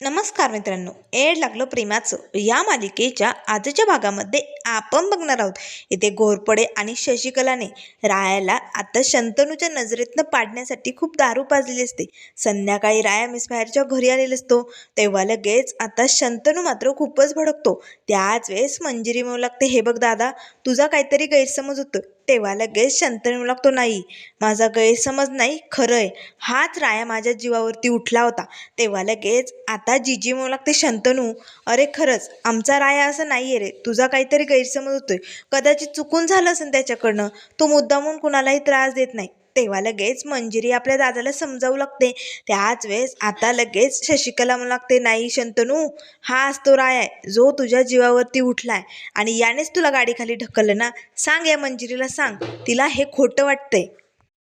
नमस्कार मित्रांनो एड लागलो प्रेमाचं. या मालिकेच्या आजच्या भागामध्ये आपण बघणार आहोत. इथे घोरपडे आणि शशिकलाने रायाला आता शंतनूच्या नजरेतनं पाडण्यासाठी खूप दारू पाजलेली असते. संध्याकाळी राया मिस बाहेरच्या घरी आलेला असतो. तेव्हा लगेच आता शंतनू मात्र खूपच भडकतो. त्याच वेळेस मंजिरी म्हणू लागते. हे बघ दादा तुझा काहीतरी गैरसमज होतो तेव्हा लगेच शंतनू लागतो नाही माझा गैरसमज नाही खरं आहे हाच राया माझ्या जीवावरती उठला होता. तेव्हा लगेच आता जीजी म्हणू लागते शंतनू अरे खरंच आमचा राया असं नाही आहे रे. तुझा काहीतरी गैरसमज होतोय. कदाचित चुकून झालं असेल त्याच्याकडनं. तो मुद्दामून कुणालाही त्रास देत नाही. तेव्हा लगेच मंजिरी आपल्या दादाला समजावू लागते. त्याच वेळेस आता लगेच शशिकला म्हणू लागते नाही शंतनू हाच तो राय आहे. जो तुझ्या जीवावरती उठलाय आणि यानेच तुला गाडीखाली ढकललं ना सांग या मंजिरीला सांग. तिला हे खोटं वाटतंय.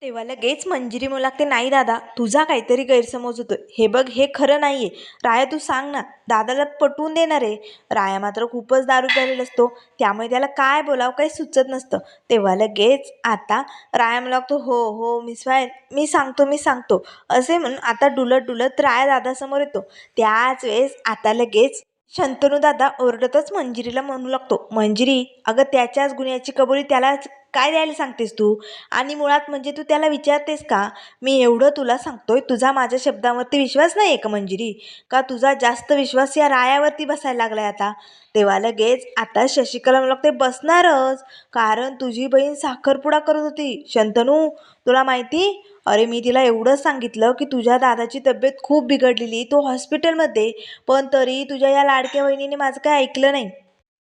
तेव्हा लगेच मंजिरी म्हणू लागते नाही दादा तुझा काहीतरी गैरसमज होतोय. हे बघ हे खरं नाही आहे राया तू सांग ना दादाला पटवून देणार आहे? राया मात्र खूपच दारू झालेला असतो. त्यामुळे त्याला काय बोलावं काही सुचत नसतं. तेव्हा लगेच आता राया मला लागतो हो हो मिस वायर मी सांगतो मी सांगतो. असे म्हणून आता डुलत डुलत राया दादासमोर येतो. त्याच वेळेस आता लगेच शंतनू दादा ओरडतच मंजिरीला म्हणू लागतो मंजिरी अगं त्याच्याच गुन्ह्याची कबुली त्याला काय द्यायला सांगतेस तू? आणि मुळात म्हणजे तू त्याला विचारतेस का? मी एवढं तुला सांगतोय तुझा माझ्या शब्दावरती विश्वास नाही आहे का मंजिरी? का तुझा जास्त विश्वास या रायावरती बसायला लागलाय आता? तेव्हा लगेच आता शशिकला मला ते बसणारच कारण तुझी बहीण साखरपुडा करत होती. शंतनू तुला माहिती अरे मी तिला एवढंच सांगितलं की तुझ्या दादाची तब्येत खूप बिघडलेली तो हॉस्पिटलमध्ये पण तरी तुझ्या या लाडक्या बहिणीने माझं काय ऐकलं नाही.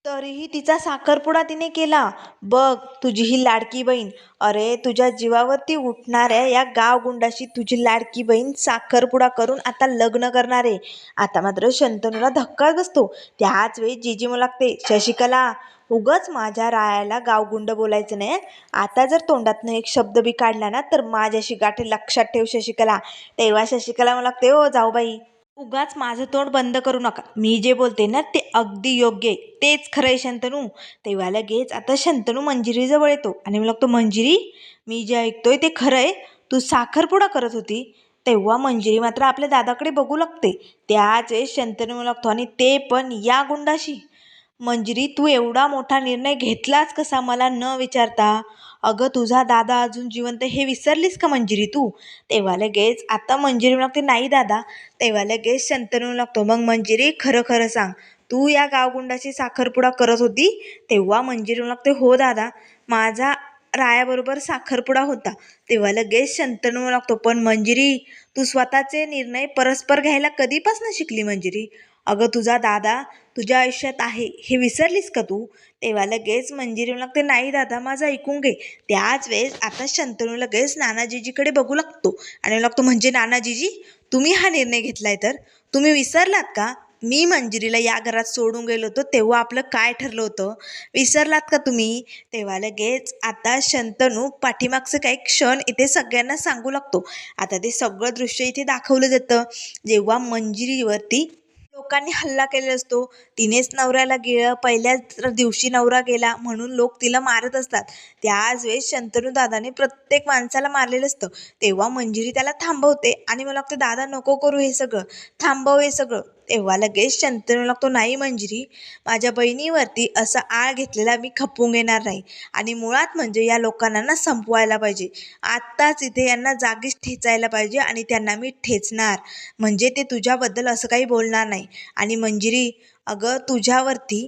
तरीही तिचा साखरपुडा तिने केला. बघ तुझी ही लाडकी बहीण. अरे तुझ्या जीवावरती उठणाऱ्या या गावगुंडाशी तुझी लाडकी बहीण साखरपुडा करून आता लग्न करणार आहे. आता मात्र शंतनूला धक्काच बसतो. त्याच वेळी जीजी मला लागते शशिकला उगच माझ्या रायाला गावगुंड बोलायचं नाही. आता जर तोंडातनं एक शब्द बी काढला ना तर माझ्याशी गाठी लक्षात ठेव शशिकला. तेव्हा शशिकला मला लागते हो जाऊ बाई. उगाच माझं तोंड बंद करू नका. मी जे बोलते ना ते अगदी योग्य आहे. तेच खरं आहे शंतनू. तेव्हा लगेच आता शंतनू मंजिरीजवळ येतो आणि मला लागतो मंजिरी मी जे ऐकतोय ते खरं आहे. तू साखरपुडा करत होती. तेव्हा मंजिरी मात्र आपल्या दादाकडे बघू लागते. त्याच वेळेस शंतनू लागतो आणि ते पण या गुंडाशी. मंजिरी तू एवढा मोठा निर्णय घेतलास कसा? मला न विचारता. अगं तुझा दादा अजून जिवंत हे विसरलीस का मंजिरी तू? तेव्हा लगेच आता मंजिरी लागते नाही दादा. तेव्हा लगेच शंतनू लागतो मग मंजिरी खरं खरं सांग. तू या गावगुंडाची साखरपुडा करत होती? तेव्हा मंजिरी लागते हो दादा माझा रायाबरोबर साखरपुडा होता. तेव्हा लगेच शंतनू लागतो पण मंजिरी तू स्वतःचे निर्णय परस्पर घ्यायला कधीपासून शिकली मंजिरी? अगं तुझा दादा तुझ्या आयुष्यात आहे हे विसरलीस का तू? तेव्हा लगेच मंजिरी लागते नाही दादा माझं ऐकून घे. त्याच वेळेस आता शंतनू लगेच नानाजीजीकडे बघू लागतो आणि लागतो म्हणजे नानाजीजी तुम्ही हा निर्णय घेतलाय तर? तुम्ही विसरलात का? मी मंजिरीला या घरात सोडून गेलो होतो तेव्हा आपलं काय ठरलं होतं? विसरलात का तुम्ही? तेव्हा लगेच आता शंतनू पाठीमागचं काही क्षण इथे सगळ्यांना सांगू लागतो. आता ते सगळं दृश्य इथे दाखवलं जातं. जेव्हा मंजिरीवरती लोकांनी हल्ला केलेला असतो. तिनेच नवऱ्याला गेलं पहिल्याच दिवशी नवरा गेला म्हणून लोक तिला मारत असतात. त्याच वेळेस शंतनू दादाने प्रत्येक माणसाला मारलेलं असतं. तेव्हा मंजिरी त्याला थांबवते आणि मला वाटतं दादा नको करू हे सगळं. थांबव हे सगळं. तेव्हा लगेच शंतनू लागतो नाही मंजिरी माझ्या बहिणीवरती असा आळ घेतलेला मी खपवून घेणार नाही आणि मुळात म्हणजे या लोकांना ना संपवायला पाहिजे. आत्ताच इथे यांना जागीच ठेचायला पाहिजे आणि त्यांना मी ठेचणार. म्हणजे ते तुझ्याबद्दल असं काही बोलणार नाही. आणि मंजिरी अगं तुझ्यावरती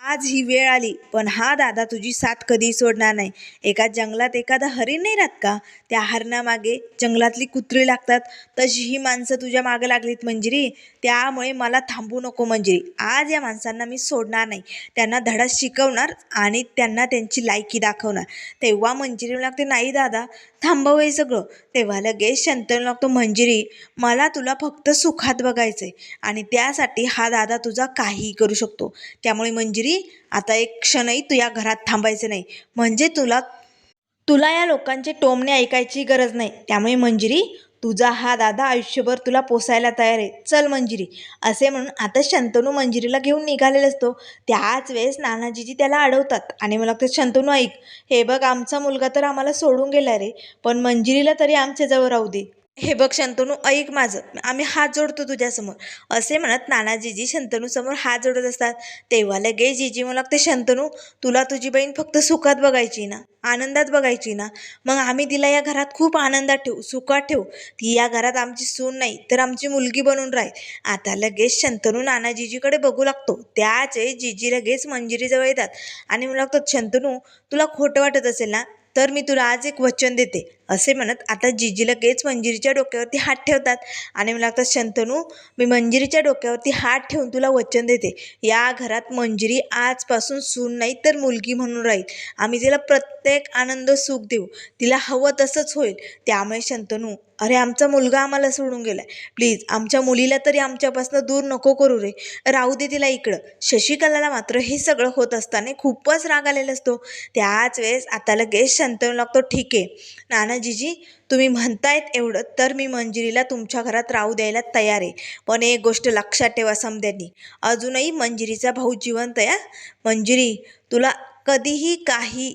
आज ही वेळ आली पण हा दादा तुझी साथ कधी सोडणार नाही. एका जंगलात एखादा हरिण नाही राहत का? त्या हरणामागे जंगलातली कुत्री लागतात. तशी ही माणसं तुझ्या मागे लागलीत मंजिरी. त्यामुळे मला थांबू नको मंजिरी. आज या माणसांना मी सोडणार नाही. त्यांना धडा शिकवणार आणि त्यांना त्यांची लायकी दाखवणार. तेव्हा मंजिरी लागते नाही दादा थांबव हे सगळं. तेव्हा लगेच शंतनू लागतो मंजिरी मला तुला फक्त सुखात बघायचं आहे आणि त्यासाठी हा दादा तुझा काहीही करू शकतो. त्यामुळे मंजिरी आता एक क्षणही तू या घरात थांबायचं नाही. म्हणजे तुला तुला या लोकांचे टोमणे ऐकायची गरज नाही. त्यामुळे मंजिरी तुझा हा दादा आयुष्यभर तुला पोसायला तयार आहे. चल मंजिरी. असे म्हणून आता शंतनू मंजिरीला घेऊन निघालेला असतो. त्याच वेळेस नानाजीजी त्याला अडवतात. आणि मला ते शंतनू ऐक. हे बघ आमचा मुलगा तर आम्हाला सोडून गेला रे. पण मंजिरीला तरी आमच्याजवळ राहू दे. हे बघ शंतनू ऐक माझं. आम्ही हात जोडतो तुझ्यासमोर. असे म्हणत नानाजीजी शंतनूसमोर हात जोडत असतात. तेव्हा लगे जीजी मला लागते शंतनू तुला तुझी बहीण फक्त सुखात बघायची ना? आनंदात बघायची ना? मग आम्ही तिला या घरात खूप आनंदात ठेवू सुखात ठेवू. ती या घरात आमची सून नाही तर आमची मुलगी बनून राहील. आता लगेच शंतनू नानाजीजीकडे बघू लागतो. त्याच जीजी लगेच मंजिरीजवळ येतात आणि मला लागतो शंतनू तुला खोटं वाटत असेल ना? तर मी तुला आज एक वचन देते. असे म्हणत आता जिजी लगेच मंजिरीच्या डोक्यावरती हात ठेवतात. आणि मला लागतं शंतनू मी मंजिरीच्या डोक्यावरती हात ठेवून तुला वचन देते. या घरात मंजिरी आजपासून सून नाही तर मुलगी म्हणून राहील. आम्ही तिला प्रत्येक आनंद सुख देऊ. तिला हवं तसंच होईल. त्यामुळे शंतनू अरे आमचा मुलगा आम्हाला सोडून गेलाय. प्लीज आमच्या मुलीला तरी आमच्यापासून दूर नको करू रे. राहू दे तिला इकडं. शशिकलाला मात्र हे सगळं होत असताना खूपच राग आलेला असतो. त्याच वेळेस आता लगेच शंतनू लागतो ठीक आहे. नानाजीजी तुम्ही म्हणतायत एवढं तर मी मंजिरीला तुमच्या घरात राहू द्यायला तयार आहे. पण एक गोष्ट लक्षात ठेवा समध्यांनी अजूनही मंजिरीचा भाऊ जिवंत आहे मंजिरी तुला कधीही काही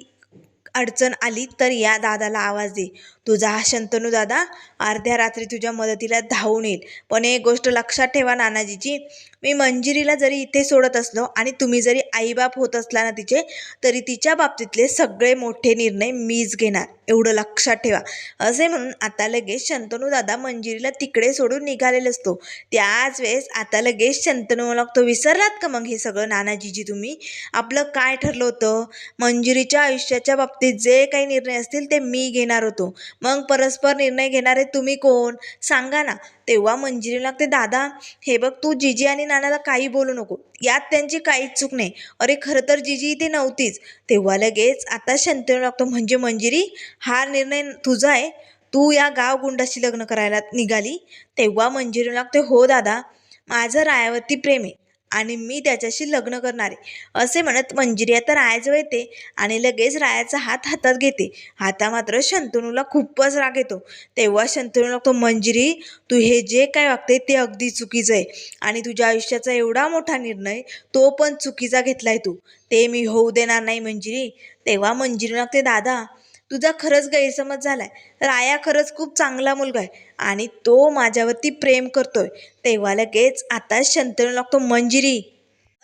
अडचण आली तर या दादाला आवाज दे. तुझा हा शंतनू दादा अर्ध्या रात्री तुझ्या मदतीला धावून येईल. पण एक गोष्ट लक्षात ठेवा नानाजीची मी मंजिरीला जरी इथे सोडत असलो आणि तुम्ही जरी आईबाप होत असला ना तिचे तरी तिच्या बाबतीतले सगळे मोठे निर्णय मीच घेणार. एवढं लक्षात ठेवा. असे म्हणून आता लगेच शंतनू दादा मंजिरीला तिकडे सोडून निघालेला असतो. त्याच वेळेस आता लगेच शंतनू लागतो विसरलात का मग हे सगळं? नानाजीजी तुम्ही? आपलं काय ठरलं होतं? मंजिरीच्या आयुष्याच्या बाबतीत जे काही निर्णय असतील ते मी घेणार होतो. मग परस्पर निर्णय घेणारे तुम्ही कोण? सांगा ना. तेव्हा मंजिरी लागते दादा हे बघ तू जिजी आणि नानाला काही बोलू नको. यात त्यांची काहीच चूक नाही. अरे खरं तर जिजी इथे नव्हतीच. तेव्हा लगेच आता शंतनू लागतो म्हणजे मंजिरी हा निर्णय तुझा आहे? तू या गाव गुंडाशी लग्न करायला निघाली? तेव्हा मंजिरी लागते हो दादा. माझं रायावरती प्रेम आहे. आणि मी त्याच्याशी लग्न करणार आहे. असे म्हणत मंजिरी आता रायाजवळ येते आणि लगेच रायाचा हात हातात घेते. हाता मात्र शंतनूला खूपच राग येतो. तेव्हा शंतनू लागतो मंजिरी तू हे जे काय वागते ते अगदी चुकीचं आहे. आणि तुझ्या आयुष्याचा एवढा मोठा निर्णय तो पण चुकीचा घेतलाय तू. ते मी होऊ देणार नाही मंजिरी. तेव्हा मंजिरी लागते दादा तुझा खरंच गैरसमज झाला आहे राया खरंच खूप चांगला मुलगा आहे आणि तो माझ्यावरती प्रेम करतोय. तेव्हा लगेच आता शंतनू लागतो मंजिरी.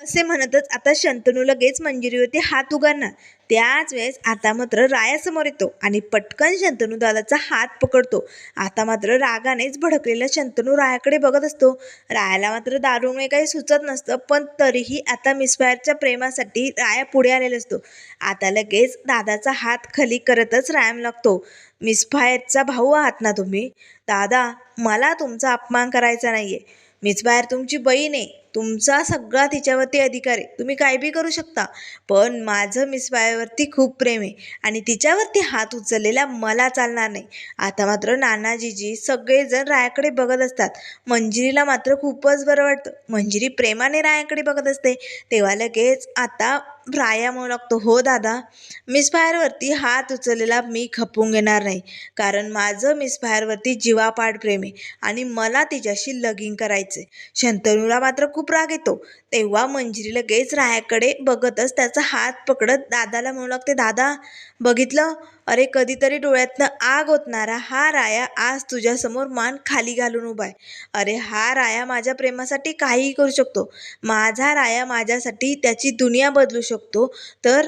असे म्हणतच आता शंतनू लगेच मंजिरीवरती हात उगारणार. त्याच वेळेस आता मात्र रायासमोर येतो आणि पटकन शंतनू दादाचा हात पकडतो. आता मात्र रागानेच भडकलेला शंतनू रायाकडे बघत असतो. रायाला मात्र दारूमुळे काही सुचत नसतं पण तरीही आता मिसफायरच्या प्रेमासाठी राया पुढे आलेला असतो. आता लगेच दादाचा हात खाली करतच रायाम लागतो. मिसफायरचा भाऊ आहात ना तुम्ही? दादा मला तुमचा अपमान करायचा नाही मीच बाहेर तुमची बहीण आहे. तुमचा सगळा तिच्यावरती अधिकार आहे. तुम्ही काय बी करू शकता. पण माझं मिसफायरवरती खूप प्रेम आहे. आणि तिच्यावरती हात उचललेला मला चालणार नाही. आता मात्र नानाजीजी सगळेजण रायाकडे बघत असतात. मंजिरीला मात्र खूपच बरं वाटतं. मंजिरी प्रेमाने रायाकडे बघत असते. तेव्हा लगेच आता राया म्हणू लागतो. हो दादा. मिसफायरवरती हात उचललेला मी खपून घेणार नाही. कारण माझं मिसफायरवरती जीवापाड प्रेम आहे आणि मला तिच्याशी लगीन करायचं आहे शंतनूला मात्र खूप राग येतो. तेव्हा मंजिरी लगेच रायाकडे बघतच त्याचा हात पकडत दादाला म्हणू लागते दादा बघितलं? अरे कधीतरी डोळ्यातनं आग ओतणारा हा राया आज तुझ्यासमोर मान खाली घालून उभा आहे. अरे हा राया माझ्या प्रेमासाठी काहीही करू शकतो. माझा राया माझ्यासाठी त्याची दुनिया बदलू शकतो. तर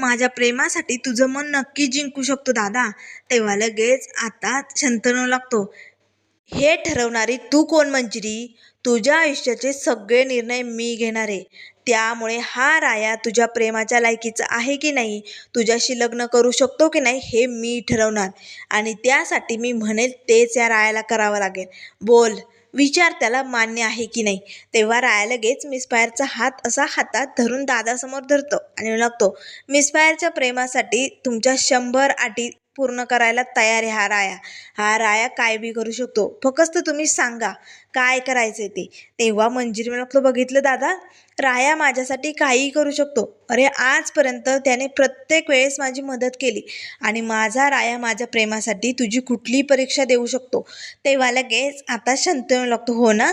माझ्या प्रेमासाठी तुझं मन नक्की जिंकू शकतो दादा. तेव्हा लगेच आता शंतनू लागतो हे ठरवणारी तू कोण मंजिरी? तुझ्या आयुष्याचे सगळे निर्णय मी घेणार आहे. त्यामुळे हा राया तुझ्या प्रेमाच्या लायकीचा आहे की नाही तुझ्याशी लग्न करू शकतो की नाही हे मी ठरवणार. आणि त्यासाठी मी म्हणेल तेच या रायाला करावं लागेल. बोल विचार त्याला मान्य आहे की नाही. तेव्हा राया लगेच मिसफायरचा हात असा हातात धरून दादासमोर धरतो आणि लागतो मिसफायरच्या प्रेमासाठी तुमच्या शंभर अटी पूर्ण करायला तयार आहे हा राया. हा राया काय बी करू शकतो? फक्त तुम्ही सांगा. काय करायचं ते? तेव्हा मंजिरी मला बघितलं दादा राया माझ्यासाठी काहीही करू शकतो. अरे आजपर्यंत त्याने प्रत्येक वेळेस माझी मदत केली आणि माझा राया माझ्या प्रेमासाठी तुझी कुठलीही परीक्षा देऊ शकतो. तेव्हा लगेच आता शंत लागतो हो ना?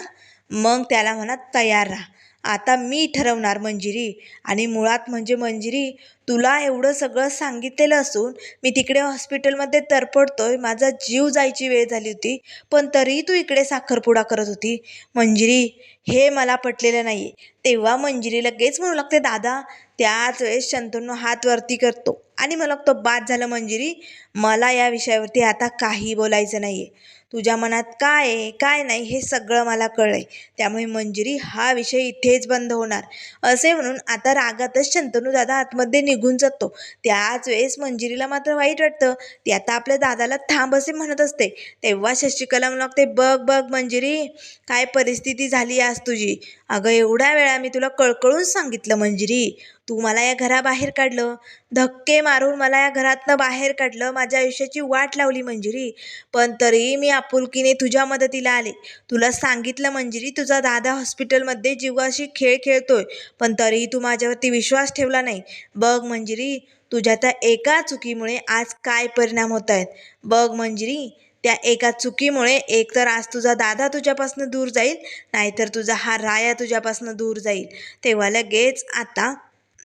मग त्याला म्हणा तयार राहा. आता मी ठरवणार मंजिरी. आणि मुळात म्हणजे मंजिरी तुला एवढं सगळं सांगितलेलं असून मी तिकडे हॉस्पिटलमध्ये तरपडतोय माझा जीव जायची वेळ झाली होती पण तरीही तू इकडे साखरपुडा करत होती. मंजिरी हे मला पटलेलं नाही तेव्हा मंजिरी लगेच म्हणू लागते दादा त्याच वेळेस शंतनू हात वरती करतो. आणि मला तो बाद झालं मंजिरी मला या विषयावरती आता काही बोलायचं नाही आहे तुझ्या मनात काय आहे काय नाही हे सगळं मला कळलं आहे त्यामुळे मंजिरी हा विषय इथेच बंद होणार. असे म्हणून आता रागातच शंतनू दादा आतमध्ये निघून जातो. त्याच वेळेस मंजिरीला मात्र वाईट वाटतं. ती आता आपल्या दादाला थांब असे म्हणत असते. तेव्हा शशिकला लागते बघ बघ मंजिरी काय परिस्थिती झाली आज तुझी? अगं एवढ्या वेळा मी तुला कळकळून सांगितलं मंजिरी. तू मला या घराबाहेर काढलं. धक्के मारून मला या घरातनं बाहेर काढलं. माझ्या आयुष्याची वाट लावली मंजिरी. पण तरीही मी आपुलकीने तुझ्या मदतीला आले. तुला सांगितलं मंजिरी तुझा दादा हॉस्पिटलमध्ये जीवाशी खेळ खेळतोय. पण तरीही तू माझ्यावरती विश्वास ठेवला नाही. बघ मंजिरी तुझ्या त्या एका चुकीमुळे आज काय परिणाम होत आहेत बघ मंजिरी त्या एका चुकीमुळे एकतर आज तुझा दादा तुझ्यापासून दूर जाईल नाहीतर तुझा हा राया तुझ्यापासून दूर जाईल. तेव्हा लगेच आता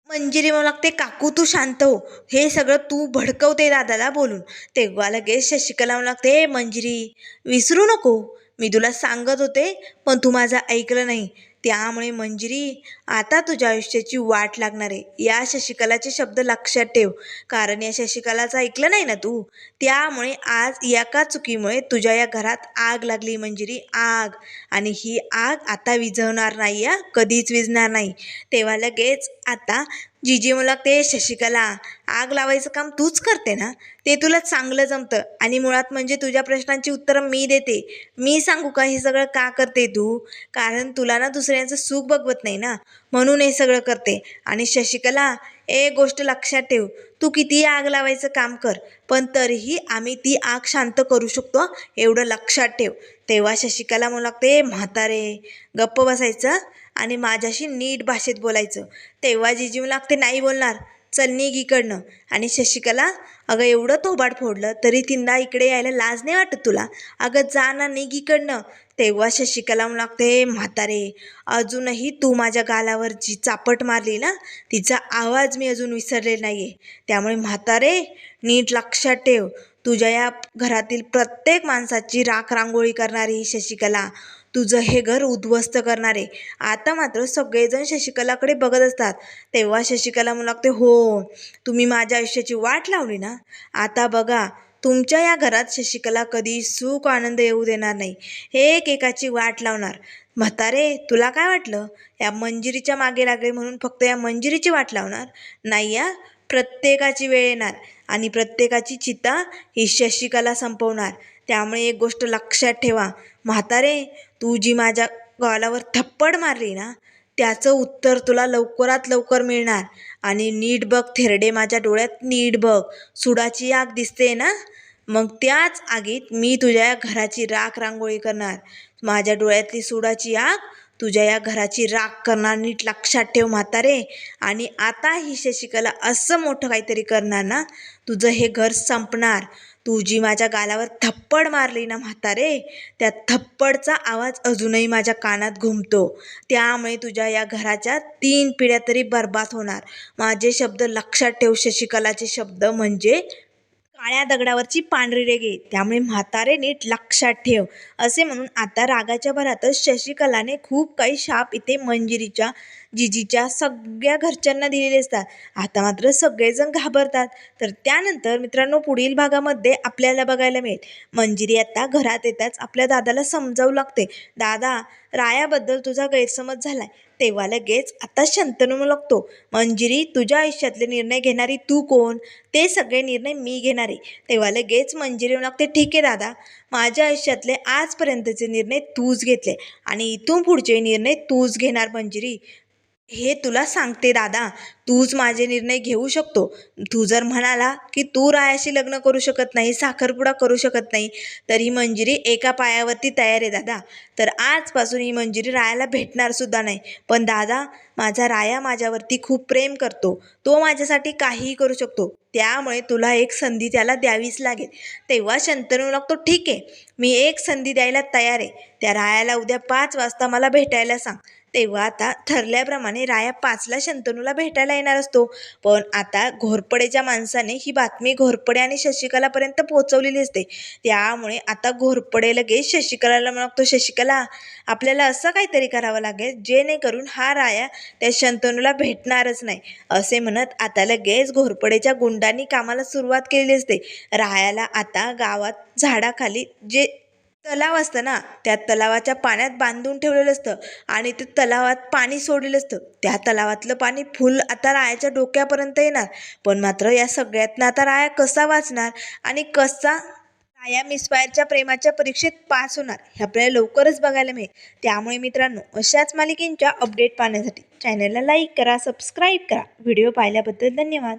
मंजिरी म्हणू लागते काकू तू शांत हो. हे सगळं तू भडकवते दादाला बोलून. तेव्हा लगेच शशिकला म्हणू लागते हे मंजिरी विसरू नको. मी तुला सांगत होते पण तू माझं ऐकलं नाही. त्यामुळे मंजिरी आता तुझ्या आयुष्याची वाट लागणार आहे. या शशिकलाचे शब्द लक्षात ठेव कारण या शशिकलाचं ऐकलं नाही ना तू? त्यामुळे आज एका चुकीमुळे तुझ्या या घरात आग लागली मंजिरी आग. आणि ही आग आता विझवणार नाही या कधीच विझणार नाही. तेव्हा लगेच आता जीजी मला ते शशिकला आग लावायचं काम तूच करते ना? ते तुला चांगलं जमतं. आणि मुळात म्हणजे तुझ्या प्रश्नांची उत्तरं मी देते. मी सांगू का हे सगळं का करते तू? कारण तुला ना दुसऱ्यांचं सुख बघवत नाही ना? म्हणून हे सगळं करते. आणि शशिकला एक गोष्ट लक्षात ठेव. तू कितीही आग लावायचं काम कर. पण तरीही आम्ही ती आग शांत करू शकतो एवढं लक्षात ठेव. तेव्हा शशिकला म्हणू लागते म्हातारे गप्प बसायचं. आणि माझ्याशी नीट भाषेत बोलायचं. तेव्हा जिजीव लागते नाही बोलणार. चल निघ इकडनं. आणि शशिकला अगं एवढं थोबाड फोडलं तरी तिंदा इकडे यायला लाज नाही वाटत तुला? अगं जा ना निघ इकडनं. तेव्हा शशिकला लागते म्हातारे अजूनही तू माझ्या गालावर जी चापट मारली ना तिचा आवाज मी अजून विसरलेला नाही आहे त्यामुळे म्हातारे नीट लक्षात ठेव. तुझ्या या घरातील प्रत्येक माणसाची राख रांगोळी करणारी ही शशिकला तुझं हे घर उद्ध्वस्त करणारे. आता मात्र सगळेजण शशिकलाकडे बघत असतात. तेव्हा शशिकला म्हणू लागते हो तुम्ही माझ्या आयुष्याची वाट लावली ना? आता बघा तुमच्या या घरात शशिकला कधी सुख आनंद येऊ देणार नाही. एक एकेकाची वाट लावणार. म्हातारे तुला काय वाटलं? या मंजिरीच्या मागे लागले म्हणून फक्त या मंजिरीची वाट लावणार? नाही या प्रत्येकाची वेळ येणार आणि प्रत्येकाची चिता ही शशिकला संपवणार. त्यामुळे एक गोष्ट लक्षात ठेवा. म्हातारे तू जी माझ्या गालावर थप्पड मारली ना त्याचं उत्तर तुला लवकरात लवकर मिळणार. आणि नीट बघ थेरडे माझ्या डोळ्यात नीट बघ. सुडाची आग दिसते ना? मग त्याच आगीत मी तुझ्या या घराची राख रांगोळी करणार. माझ्या डोळ्यातली सुडाची आग तुझ्या या घराची राख करणार नीट लक्षात ठेव म्हातारे. आणि आता ही शशिकला असं मोठं काहीतरी करणार ना तुझं हे घर संपणार. तू जी माझ्या गालावर थप्पड मारली ना म्हातारे. त्या थप्पडचा आवाज अजूनही माझ्या कानात घुमतो. त्यामुळे तुझ्या या घराच्या तीन पिढ्या तरी बर्बाद होणार. माझे शब्द लक्षात ठेव शशिकलाचे शब्द म्हणजे काळ्या दगडावरची पांढरी रेगे त्यामुळे म्हातारे नीट लक्षात ठेव. असे म्हणून आता रागाच्या भरातच शशिकलाने खूप काही शाप इथे मंजिरीच्या जिजीच्या सगळ्या घरच्यांना दिलेले असतात. आता मात्र सगळेजण घाबरतात. तर त्यानंतर मित्रांनो पुढील भागामध्ये आपल्याला बघायला मिळेल. मंजिरी आता घरात येताच आपल्या दादाला समजावू लागते. दादा रायाबद्दल तुझा गैरसमज झालाय. तेव्हा लगेच आता शंतनू लागतो मंजिरी तुझ्या आयुष्यातले निर्णय घेणारी तू कोण? ते सगळे निर्णय मी घेणारे. तेव्हा लगेच मंजिरी लागते ठीक आहे दादा. माझ्या आयुष्यातले आजपर्यंतचे निर्णय तूच घेतले आणि इथून पुढचे निर्णय तूच घेणार मंजिरी. हे तुला सांगते दादा तूच माझे निर्णय घेऊ शकतो. तू जर म्हणाला की तू रायाशी लग्न करू शकत नाही साखरपुडा करू शकत नाही तर ही मंजिरी एका पायावरती तयार आहे दादा. तर आजपासून ही मंजिरी रायाला भेटणार सुद्धा नाही. पण दादा माझा राया माझ्यावरती खूप प्रेम करतो. तो माझ्यासाठी काहीही करू शकतो. त्यामुळे तुला एक संधी त्याला द्यावीच लागेल. तेव्हा शंतनू लागतो ठीक आहे मी एक संधी द्यायला तयार आहे. त्या रायाला उद्या पाच वाजता मला भेटायला सांग. तेव्हा आता ठरल्याप्रमाणे राया पाचला शंतनूला भेटायला येणार असतो. पण आता घोरपडेच्या माणसाने ही बातमी घोरपडे आणि शशिकलापर्यंत पोहोचवलेली असते. त्यामुळे आता घोरपडे लगेच शशिकलाला म्हणतो शशिकला आपल्याला असं काहीतरी करावं लागेल जेणेकरून हा राया त्या शंतनूला भेटणारच नाही. असे म्हणत आता लगेच घोरपडेच्या गुंडांनी कामाला सुरुवात केलेली असते. रायाला आता गावात झाडाखाली जे तलाव असतं ना त्या तलावाच्या पाण्यात बांधून ठेवलेलं असतं आणि ते तलावात पाणी सोडलेलं असतं. त्या तलावातलं पाणी फुल आता रायाच्या डोक्यापर्यंत येणार. पण मात्र या सगळ्यातनं आता राया कसा वाचणार आणि कसा राया मिसफायरच्या प्रेमाच्या परीक्षेत पास होणार हे आपल्याला लवकरच बघायला मिळेल. त्यामुळे मित्रांनो अशाच मालिकेंच्या अपडेट पाहण्यासाठी चॅनलला लाईक करा सबस्क्राईब करा. व्हिडिओ पाहिल्याबद्दल धन्यवाद.